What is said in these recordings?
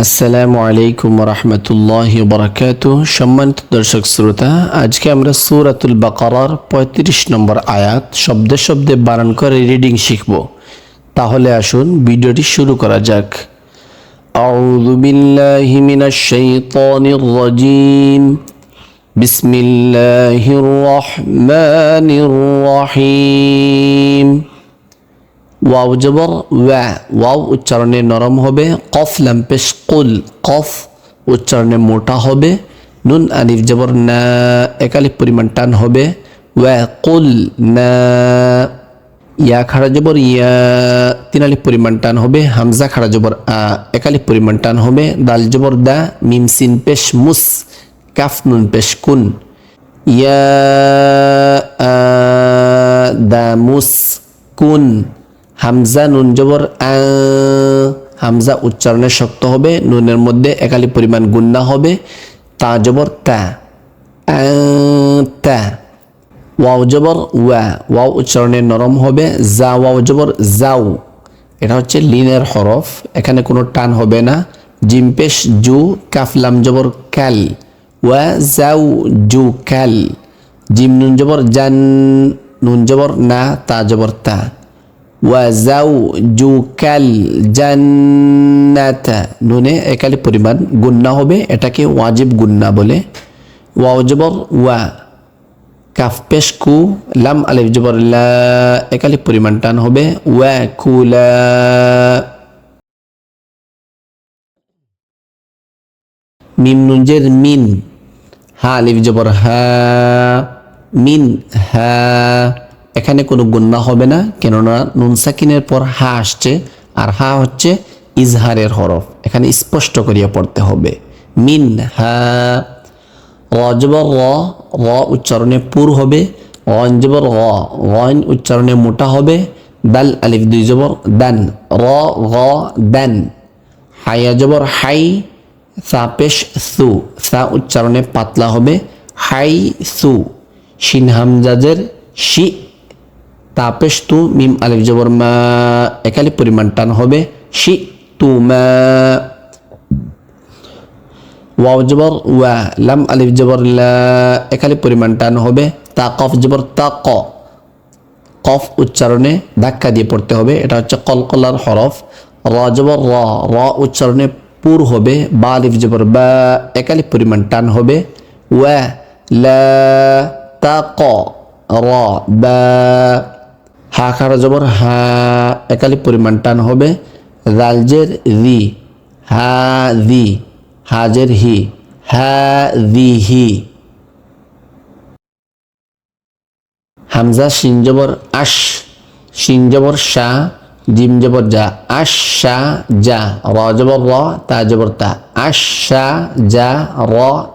আসসালামু আলাইকুম রহমতুল্লাহ বরাকাত সম্মানিত দর্শক শ্রোতা আজকে আমরা সুরাতুল বাকারার পঁয়ত্রিশ নম্বর আয়াত শব্দে শব্দে বানান করে রিডিং শিখব তাহলে আসুন ভিডিওটি শুরু করা যাক أعوذ بالله من الشيطان الرجيم بسم الله الرحمن الرحيم ওয়াও জবর, ওয়া, ওয়াও উচ্চারণে নরম হবে। কফ লাম্পেশ কুল, কফ উচ্চারণে মোটা হবে। নুন, আলিফ, জবর, না, একালিফ পরিমাণ টান হবে। ওয়া, কুল, না, ইয়া, খাড়া, জবর, ইয়া, তিন আলিফ পরিমাণ টান হবে। হামজা, খাড়া, জবর, আ, একালিফ পরিমাণ টান হবে। দাল, জবর, দা, মিম, সিন, পেশ, মুস, কাফ, নুন, পেশ, কুন। ইয়া, আ, দা, মুস, কুন। হামজা নুন জবর হামজা উচ্চারণে শক্ত হবে, নুনের মধ্যে একালি পরিমাণ গুন্না হবে, তা জবর তা তা। ওয়াও জবর, ওয়া, ওয়াও উচ্চারণে নরম হবে, জা, ওয়াও জবর জাউ এটা হচ্ছে লিনের হরফ, এখানে কোনো টান হবে না। জিমপেশ জু কাফলাম জবর ক্যাল ওয়া জাউ জু ক্যাল জিম নুন জবর, জান, নুন জবর, না, তা জবর, তা। ওয়াজাউজুকাল জান্নাতা নুনে একালি পরিমাণ গুন্না হবে, এটাকে ওয়াজিব গুন্না বলে। ওয়াও জবর ওয়া, কাফ পেশ লাম আলিফ জবর লা, একালি পরিমাণ টান হবে। ওয়া কুলা, মিম নুনজের মিন, হা আলিফ জবর হা, মিন হা। এখানে কোনো গুন্না হবে না, কেননা নুন সাকিনের পর হা আসছে, আর হা হচ্ছে ইজহারের হরফ। এখানে স্পষ্ট করিয়া পড়তে হবে। মিন হা র উচ্চারণে পুর হবে রঞ্জবর র রন উচ্চারণে মোটা হবে, দাল আলিফ দুই জবর, দান, র, গ, দান। হাইয়া জবর হাই, সা পেশ সু, সা উচ্চারণে পাতলা হবে, হাই সু। শিন হামজাজের শি তাপেশ তু মিম আলিফ জবর মা, একালি পরিমাণ টান হবে। শি তু মা। ওয়াও জবর ওয়া, লাম আলিফ জবর লা, একালি পরিমাণ টান হবে। তা কফ জবর তা ক। কফ উচ্চারণে ধাক্কা দিয়ে পড়তে হবে। এটা হচ্ছে কলকলার হরফ। র জবর র র উচ্চারণে পুর হবে। বা আলিফ জবর বা, একালি পরিমাণ টান হবে। ওয়া, লা, তা, ক, র, বা। হা খারা জবর হা একালি পরিমাণ টান হবে। রালজের রি হা রি হাজের হি, হা রি হি। হামজা শিন জবর আশ, শিন জবর শাহ জিম জবর যা আশ যা র জবর র, তা জবর তা, আশ যা র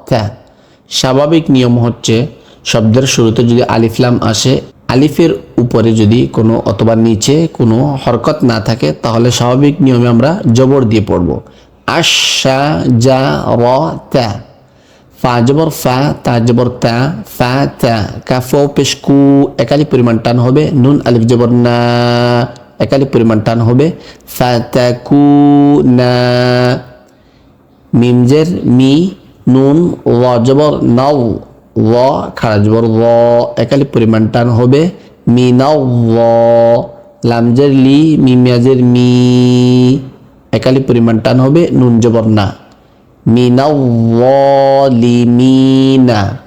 তা। স্বাভাবিক নিয়ম হচ্ছে, শব্দের শুরুতে যদি আলিফলাম আসে আলিফের উপরে যদি কোনো অথবা নিচে কোনো হরকত না থাকে, তাহলে স্বাভাবিক নিয়মে আমরা জবর দিয়ে পড়ব। আশা যা র তা ফা জবর, ফা, তা জবর, তা, ফা, তা। কাফো পেশকু, একালি পরিমাণ টান হবে। নুন, আলিফ জবর, না, একালি পরিমাণ টান হবে। ফা, তা, কু, না। মিমজের, মি, নুন র জবর, নাও। র খাড়া জবর র একালি পরিমাণ টান হবে। মি নাও র লামজের লি মিমিয়াজের মি, একালি পরিমাণ টান হবে, নুন জবর না। মিনাউলিমিনা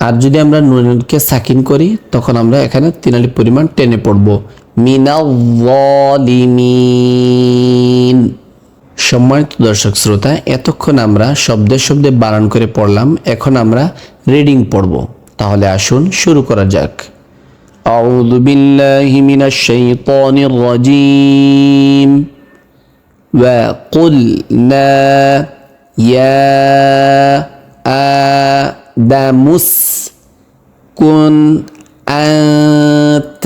আর যদি আমরা নুনকে সাকিন করি, তখন আমরা এখানে তিনালি পরিমাণ টেনে পড়ব। মিনাউলিমিন সম্মানিত দর্শক শ্রোতা এতক্ষণ আমরা শব্দে শব্দে বানান করে পড়লাম এখন আমরা রিডিং পড়ব তাহলে আসুন শুরু করা যাক أعوذ بالله من الشيطان الرجيم وقلنا يا آدم اسكن أنت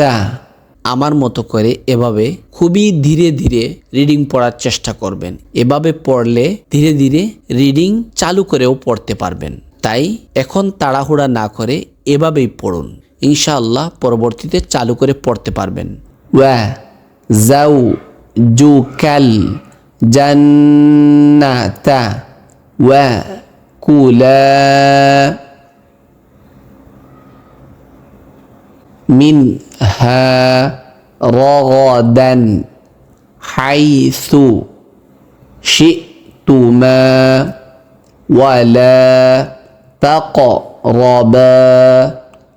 আমার মতো করে এভাবে খুবই ধীরে ধীরে রিডিং পড়ার চেষ্টা করবেন। এভাবে পড়লে ধীরে ধীরে রিডিং চালু করেও পড়তে পারবেন। তাই এখন তাড়াহুড়া না করে এভাবেই পড়ুন। ইনশাআল্লাহ পরবর্তীতে চালু করে পড়তে পারবেন। ওয়া জাউ জু ক্যাল জান্নাতা ওয়া কুলা منها رغدا حيث شئتما ولا تقربا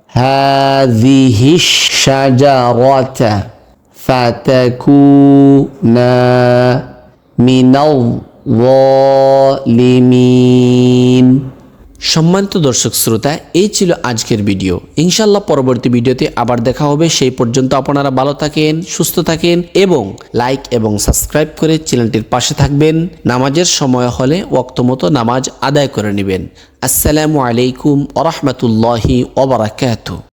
هذه الشجرة فتكونا من الظالمين. সম্মানিত দর্শক শ্রোতা, এই ছিল আজকের ভিডিও। ইনশাল্লাহ পরবর্তী ভিডিওতে আবার দেখা হবে। সেই পর্যন্ত আপনারা ভালো থাকেন, সুস্থ থাকেন এবং লাইক এবং সাবস্ক্রাইব করে চ্যানেলটির পাশে থাকবেন। নামাজের সময় হলে ওক্তমতো নামাজ আদায় করে নেবেন। আসসালামু আলাইকুম ওরহমতুল্লাহি ওবরাকাতু